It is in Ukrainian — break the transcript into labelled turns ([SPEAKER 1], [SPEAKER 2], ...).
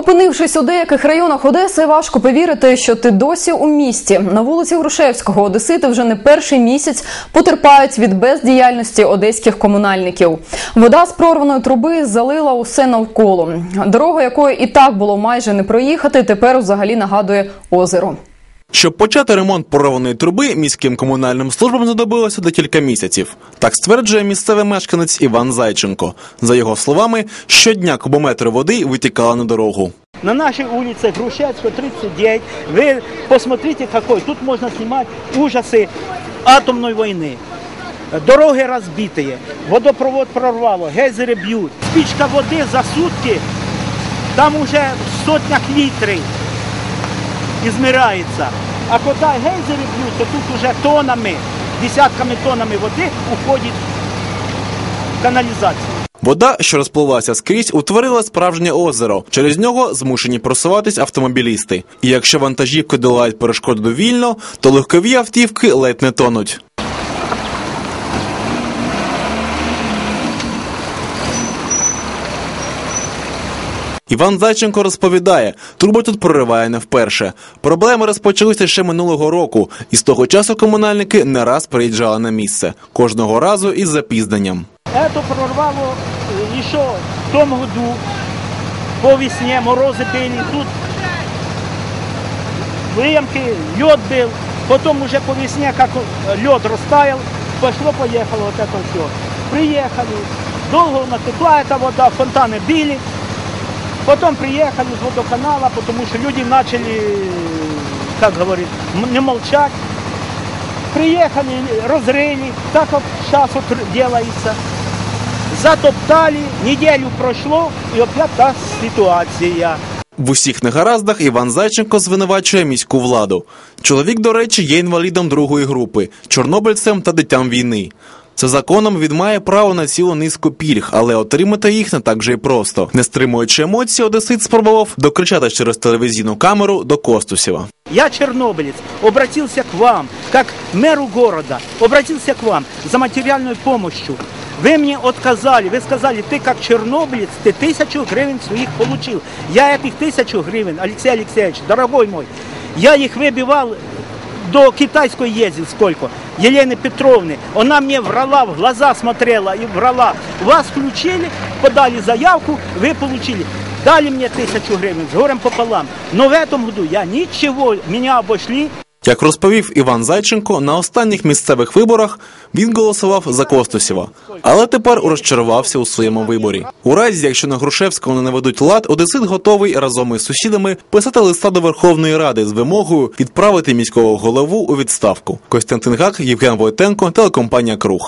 [SPEAKER 1] Опинившись у деяких районах Одеси, важко повірити, що ти досі у місті. На вулиці Грушевського Одесити вже не перший місяць потерпають від бездіяльності одеських комунальників. Вода з прорваної труби залила усе навколо. Дорога, якою і так було майже не проїхати, тепер взагалі нагадує озеро.
[SPEAKER 2] Щоб почати ремонт порованої труби, міським комунальним службам знадобилося декілька місяців. Так стверджує місцевий мешканець Іван Зайченко. За його словами, щодня кубометри води витікали на дорогу.
[SPEAKER 3] На нашей улице Грушевского 39, вы посмотрите какой, тут можно снимать ужасы атомной войны. Дороги разбитые, водопровод прорвало, гейзеры бьют. Спичка воды за сутки, там уже в сотнях литров измеряется. А когда гейзеры бьют, то тут уже тонами, десятками тонами воды уходит в канализацию.
[SPEAKER 2] Вода, що розпливалася скрізь, утворила справжнє озеро. Через нього змушені просуватись автомобілісти. І якщо вантажівки долають перешкоду вільно, то легкові автівки ледь не тонуть. Іван Зайченко розповідає, труби тут прориває не вперше. Проблеми розпочалися ще минулого року, і з того часу комунальники не раз приїжджали на місце. Кожного разу із запізненням.
[SPEAKER 3] Это прорвало э, еще в том году, по весне, морозы были, тут выемки, лед был, потом уже по весне, как лед растаял, пошло-поехало вот это все. Приехали, долго натекла эта вода, фонтаны били, потом приехали с водоканала, потому что люди начали, как говорит, не молчать. Приехали, разрыли, так как сейчас вот делается. Затоптали, неделю прошло, и опять та ситуация.
[SPEAKER 2] В усіх негараздах Іван Зайченко звинувачує міську владу. Чоловік, до речі, є інвалідом другої групи, чорнобильцем та дитям війни. За законом він має право на цілу низку пільг, але отримати їх не так вже й просто. Не стримуючи емоції, Одесит спробував докричати через телевізійну камеру до Костусєва.
[SPEAKER 3] Я чернобылец, обратился к вам, как мэру города, обратился к вам за материальной помощью. Вы мне отказали, вы сказали, ты как чернобылец, ты тысячу гривен своих получил. Я этих тысячу гривен, Алексей Алексеевич, дорогой мой, я их выбивал до китайской ездил сколько, Елены Петровны. Она мне врала, в глаза смотрела и врала. Вас включили, подали заявку, вы получили. Дали мне тысячу гривен с горем пополам. Но в этом году я ничего, меня обошли.
[SPEAKER 2] Як розповів Іван Зайченко, на останніх місцевих виборах він голосував за Костусєва, але тепер розчарувався у своєму виборі. У разі, якщо на Грушевського не наведуть лад, Одесит готовий разом із сусідами писати листа до Верховної Ради з вимогою відправити міського голову у відставку. Костянтин Гак, Євген Войтенко, телекомпанія Круг.